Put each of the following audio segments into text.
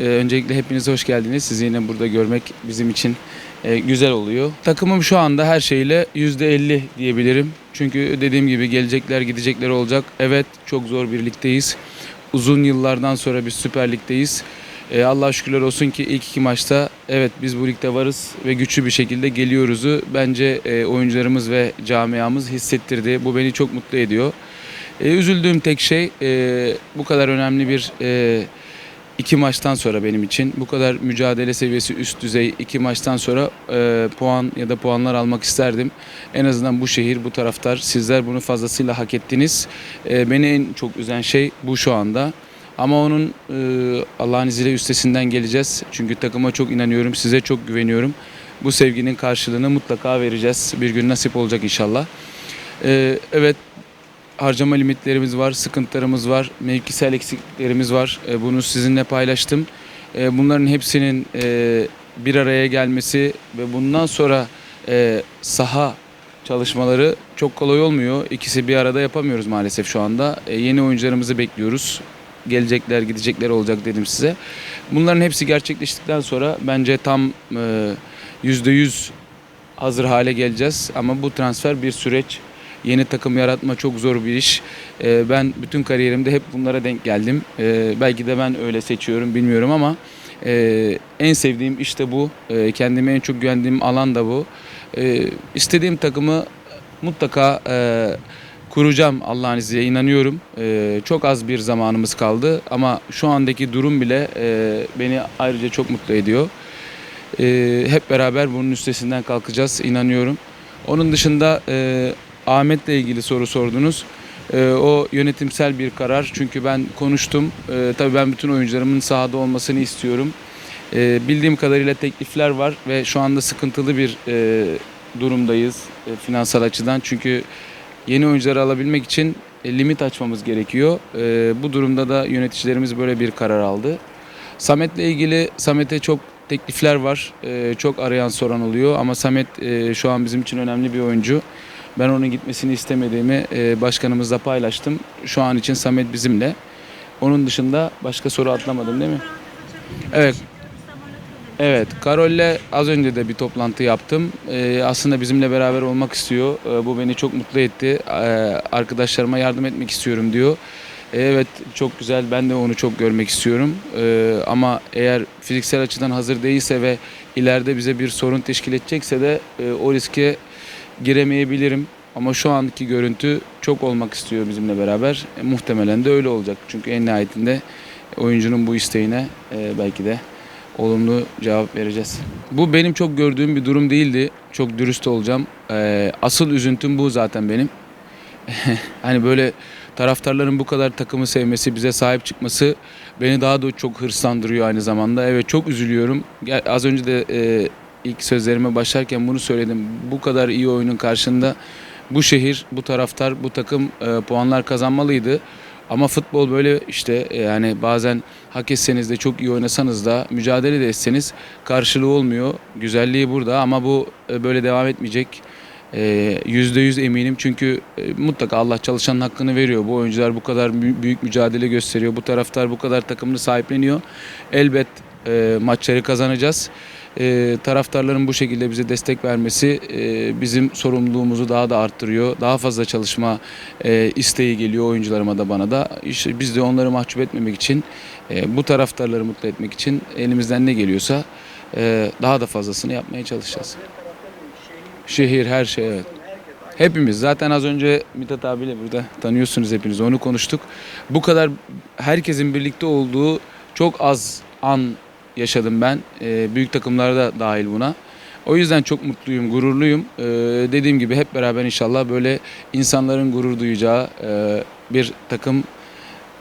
Ee, öncelikle hepiniz hoş geldiniz. Sizi yine burada görmek bizim için e, güzel oluyor. Takımım şu anda her şeyle %50 diyebilirim. Çünkü dediğim gibi gelecekler gidecekler olacak. Evet çok zor bir ligdeyiz. Uzun yıllardan sonra bir Süper Lig'deyiz. Ee, Allah şükürler olsun ki ilk iki maçta evet biz bu ligde varız ve güçlü bir şekilde geliyoruzu bence e, oyuncularımız ve camiamız hissettirdi. Bu beni çok mutlu ediyor. E, üzüldüğüm tek şey e, bu kadar önemli bir e, iki maçtan sonra benim için bu kadar mücadele seviyesi üst düzey iki maçtan sonra e, puan ya da puanlar almak isterdim. En azından bu şehir, bu taraftar sizler bunu fazlasıyla hak ettiniz. E, beni en çok üzen şey bu şu anda. Ama onun e, Allah'ın izniyle üstesinden geleceğiz. Çünkü takıma çok inanıyorum, size çok güveniyorum. Bu sevginin karşılığını mutlaka vereceğiz. Bir gün nasip olacak inşallah. E, evet harcama limitlerimiz var, sıkıntılarımız var, mevkisel eksikliklerimiz var. E, bunu sizinle paylaştım. E, bunların hepsinin e, bir araya gelmesi ve bundan sonra e, saha çalışmaları çok kolay olmuyor. İkisi bir arada yapamıyoruz maalesef şu anda. E, yeni oyuncularımızı bekliyoruz. Gelecekler, gidecekler olacak dedim size. Bunların hepsi gerçekleştikten sonra bence tam e, %100 hazır hale geleceğiz. Ama bu transfer bir süreç. Yeni takım yaratma çok zor bir iş. Ee, ben bütün kariyerimde hep bunlara denk geldim. Ee, belki de ben öyle seçiyorum bilmiyorum ama e, en sevdiğim işte bu. E, kendime en çok güvendiğim alan da bu. E, istediğim takımı mutlaka e, kuracağım Allah'ın izniyle inanıyorum. E, çok az bir zamanımız kaldı ama şu andaki durum bile e, beni ayrıca çok mutlu ediyor. E, hep beraber bunun üstesinden kalkacağız inanıyorum. Onun dışında e, Ahmet'le ilgili soru sordunuz. E, o yönetimsel bir karar. Çünkü ben konuştum. E, tabii ben bütün oyuncularımın sahada olmasını istiyorum. E, bildiğim kadarıyla teklifler var ve şu anda sıkıntılı bir e, durumdayız e, finansal açıdan. Çünkü yeni oyuncuları alabilmek için e, limit açmamız gerekiyor. E, bu durumda da yöneticilerimiz böyle bir karar aldı. Samet'le ilgili Samet'e çok teklifler var. E, çok arayan soran oluyor ama Samet e, şu an bizim için önemli bir oyuncu. Ben onun gitmesini istemediğimi e, başkanımızla paylaştım. Şu an için Samet bizimle. Onun dışında başka soru atlamadım değil mi? Evet. Evet, Karol'le az önce de bir toplantı yaptım. Ee, aslında bizimle beraber olmak istiyor. Ee, bu beni çok mutlu etti. Ee, arkadaşlarıma yardım etmek istiyorum diyor. Ee, evet, çok güzel. Ben de onu çok görmek istiyorum. Ee, ama eğer fiziksel açıdan hazır değilse ve ileride bize bir sorun teşkil edecekse de e, o riske giremeyebilirim. Ama şu anki görüntü çok olmak istiyor bizimle beraber. E, muhtemelen de öyle olacak. Çünkü en nihayetinde oyuncunun bu isteğine e, belki de olumlu cevap vereceğiz. Bu benim çok gördüğüm bir durum değildi. Çok dürüst olacağım. E, asıl üzüntüm bu zaten benim. hani böyle taraftarların bu kadar takımı sevmesi, bize sahip çıkması beni daha da çok hırslandırıyor aynı zamanda. Evet çok üzülüyorum. Az önce de e, ilk sözlerime başlarken bunu söyledim. Bu kadar iyi oyunun karşında bu şehir, bu taraftar, bu takım e, puanlar kazanmalıydı. Ama futbol böyle işte e, yani bazen hak etseniz de çok iyi oynasanız da mücadele de etseniz karşılığı olmuyor. Güzelliği burada ama bu e, böyle devam etmeyecek. E, Yüzde yüz eminim çünkü mutlaka Allah çalışanın hakkını veriyor. Bu oyuncular bu kadar büyük mücadele gösteriyor. Bu taraftar bu kadar takımını sahipleniyor. Elbet maçları kazanacağız. E, taraftarların bu şekilde bize destek vermesi e, bizim sorumluluğumuzu daha da arttırıyor. Daha fazla çalışma e, isteği geliyor oyuncularıma da bana da. İşte biz de onları mahcup etmemek için, e, bu taraftarları mutlu etmek için elimizden ne geliyorsa e, daha da fazlasını yapmaya çalışacağız. Şehir, her şey evet. Hepimiz zaten az önce Mithat abiyle burada tanıyorsunuz hepiniz onu konuştuk. Bu kadar herkesin birlikte olduğu çok az an yaşadım ben. Ee, büyük takımlar da dahil buna. O yüzden çok mutluyum, gururluyum. Ee, dediğim gibi hep beraber inşallah böyle insanların gurur duyacağı e, bir takım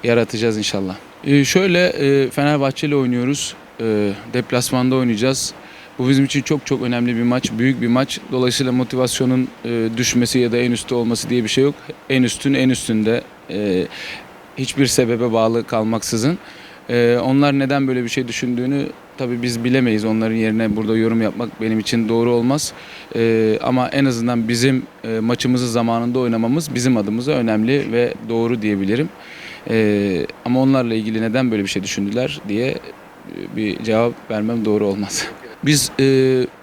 yaratacağız inşallah. Ee, şöyle e, Fenerbahçe ile oynuyoruz. Ee, deplasmanda oynayacağız. Bu bizim için çok çok önemli bir maç, büyük bir maç. Dolayısıyla motivasyonun e, düşmesi ya da en üstte olması diye bir şey yok. En üstün en üstünde e, hiçbir sebebe bağlı kalmaksızın. E, onlar neden böyle bir şey düşündüğünü tabii biz bilemeyiz. Onların yerine burada yorum yapmak benim için doğru olmaz. E, ama en azından bizim e, maçımızı zamanında oynamamız bizim adımıza önemli ve doğru diyebilirim. E, ama onlarla ilgili neden böyle bir şey düşündüler diye bir cevap vermem doğru olmaz. Biz e,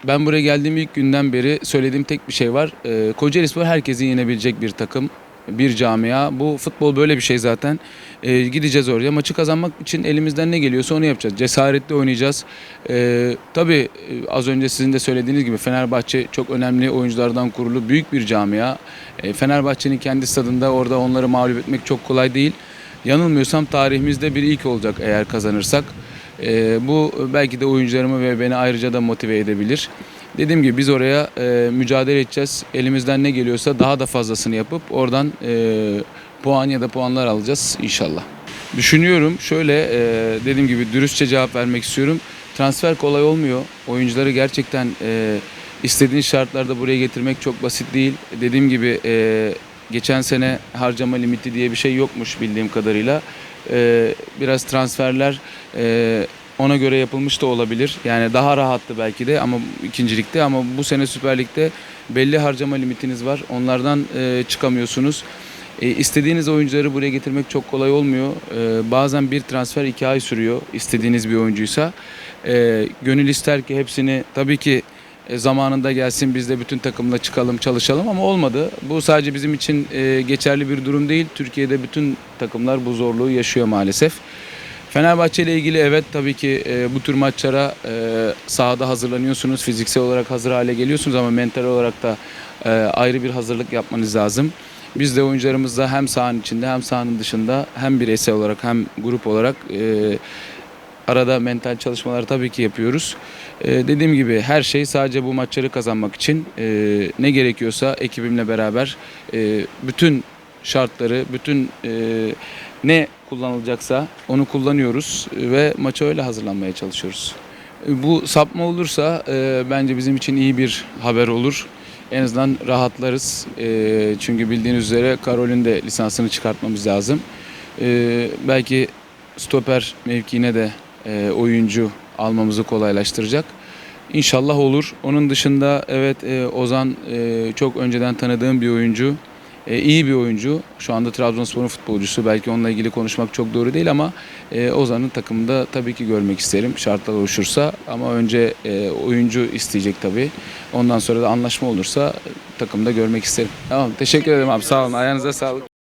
ben buraya geldiğim ilk günden beri söylediğim tek bir şey var. E, Kocaeli herkesi yenebilecek bir takım, bir camia. Bu futbol böyle bir şey zaten. E, gideceğiz oraya. Maçı kazanmak için elimizden ne geliyorsa onu yapacağız. Cesaretli oynayacağız. E, tabii e, az önce sizin de söylediğiniz gibi Fenerbahçe çok önemli oyunculardan kurulu büyük bir camia. E, Fenerbahçe'nin kendi stadında orada onları mağlup etmek çok kolay değil. Yanılmıyorsam tarihimizde bir ilk olacak eğer kazanırsak. E, bu belki de oyuncularımı ve beni ayrıca da motive edebilir. Dediğim gibi biz oraya e, mücadele edeceğiz. Elimizden ne geliyorsa daha da fazlasını yapıp oradan e, puan ya da puanlar alacağız inşallah. Düşünüyorum şöyle e, dediğim gibi dürüstçe cevap vermek istiyorum. Transfer kolay olmuyor. Oyuncuları gerçekten e, istediğin şartlarda buraya getirmek çok basit değil. Dediğim gibi e, geçen sene harcama limiti diye bir şey yokmuş bildiğim kadarıyla. E, biraz transferler e, ona göre yapılmış da olabilir. Yani daha rahattı belki de ama ikincilikte ama bu sene Süper Lig'de belli harcama limitiniz var. Onlardan e, çıkamıyorsunuz. E, istediğiniz oyuncuları buraya getirmek çok kolay olmuyor. E, bazen bir transfer iki ay sürüyor istediğiniz bir oyuncuysa. E, gönül ister ki hepsini tabii ki e, zamanında gelsin biz de bütün takımla çıkalım çalışalım ama olmadı. Bu sadece bizim için e, geçerli bir durum değil. Türkiye'de bütün takımlar bu zorluğu yaşıyor maalesef. Fenerbahçe ile ilgili evet tabii ki e, bu tür maçlara e, sahada hazırlanıyorsunuz. Fiziksel olarak hazır hale geliyorsunuz ama mental olarak da e, ayrı bir hazırlık yapmanız lazım. Biz de oyuncularımızla hem sahanın içinde hem sahanın dışında hem bireysel olarak hem grup olarak e, arada mental çalışmalar tabii ki yapıyoruz. E, dediğim gibi her şey sadece bu maçları kazanmak için e, ne gerekiyorsa ekibimle beraber e, bütün şartları, bütün e, ne kullanılacaksa onu kullanıyoruz ve maça öyle hazırlanmaya çalışıyoruz. Bu sapma olursa e, bence bizim için iyi bir haber olur. En azından rahatlarız. E, çünkü bildiğiniz üzere Karol'ün de lisansını çıkartmamız lazım. E, belki stoper mevkiine de e, oyuncu almamızı kolaylaştıracak. İnşallah olur. Onun dışında evet e, Ozan e, çok önceden tanıdığım bir oyuncu. E, iyi bir oyuncu. Şu anda Trabzonspor'un futbolcusu. Belki onunla ilgili konuşmak çok doğru değil ama e, Ozan'ın takımında tabii ki görmek isterim. Şartlar oluşursa ama önce e, oyuncu isteyecek tabii. Ondan sonra da anlaşma olursa takımda görmek isterim. Tamam teşekkür ederim abi sağ olun. Ayağınıza sağlık.